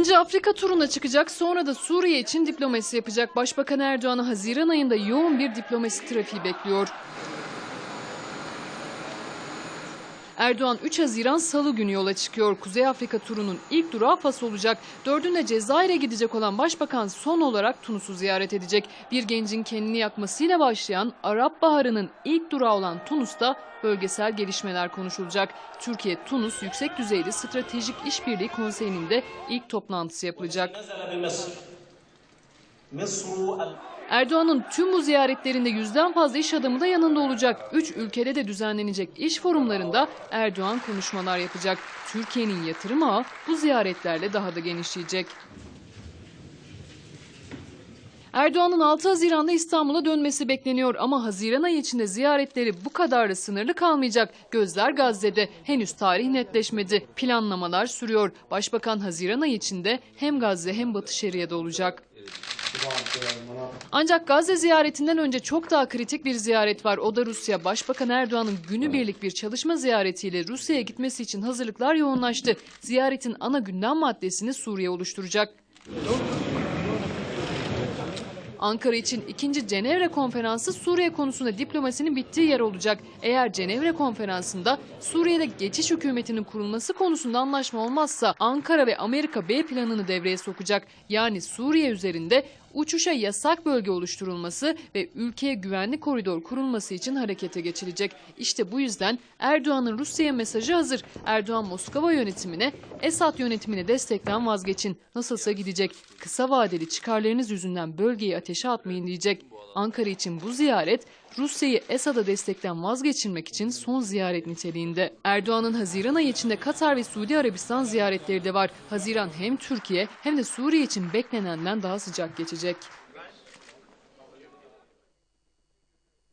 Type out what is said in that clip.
Önce Afrika turuna çıkacak sonra da Suriye için diplomasi yapacak. Başbakan Erdoğan'ı Haziran ayında yoğun bir diplomasi trafiği bekliyor. Erdoğan 3 Haziran Salı günü yola çıkıyor. Kuzey Afrika turunun ilk durağı Fas olacak. Dördünde Cezayir'e gidecek olan başbakan son olarak Tunus'u ziyaret edecek. Bir gencin kendini yakmasıyla başlayan Arap Baharı'nın ilk durağı olan Tunus'ta bölgesel gelişmeler konuşulacak. Türkiye-Tunus Yüksek Düzeyli Stratejik İşbirliği Konseyi'nin de ilk toplantısı yapılacak. Erdoğan'ın tüm bu ziyaretlerinde yüzden fazla iş adamı da yanında olacak. Üç ülkede de düzenlenecek iş forumlarında Erdoğan konuşmalar yapacak. Türkiye'nin yatırım ağı bu ziyaretlerle daha da genişleyecek. Erdoğan'ın 6 Haziran'da İstanbul'a dönmesi bekleniyor ama Haziran ayı içinde ziyaretleri bu kadarla sınırlı kalmayacak. Gözler Gazze'de henüz tarih netleşmedi. Planlamalar sürüyor. Başbakan Haziran ayı içinde hem Gazze hem Batı Şeria'da olacak. Ancak Gazze ziyaretinden önce çok daha kritik bir ziyaret var. O da Rusya. Başbakan Erdoğan'ın günübirlik bir çalışma ziyaretiyle Rusya'ya gitmesi için hazırlıklar yoğunlaştı. Ziyaretin ana gündem maddesini Suriye oluşturacak. Ankara için ikinci Cenevre Konferansı Suriye konusunda diplomasinin bittiği yer olacak. Eğer Cenevre Konferansı'nda Suriye'de geçiş hükümetinin kurulması konusunda anlaşma olmazsa Ankara ve Amerika B planını devreye sokacak. Yani Suriye üzerinde uçuşa yasak bölge oluşturulması ve ülkeye güvenli koridor kurulması için harekete geçilecek. İşte bu yüzden Erdoğan'ın Rusya'ya mesajı hazır. Erdoğan Moskova yönetimine Esad yönetimine destekten vazgeçin. Nasılsa gidecek. Kısa vadeli çıkarlarınız yüzünden bölgeyi ateşe atmayın diyecek. Ankara için bu ziyaret Rusya'yı Esad'a destekten vazgeçirmek için son ziyaret niteliğinde. Erdoğan'ın Haziran ayı içinde Katar ve Suudi Arabistan ziyaretleri de var. Haziran hem Türkiye hem de Suriye için beklenenden daha sıcak geçecek edilecek.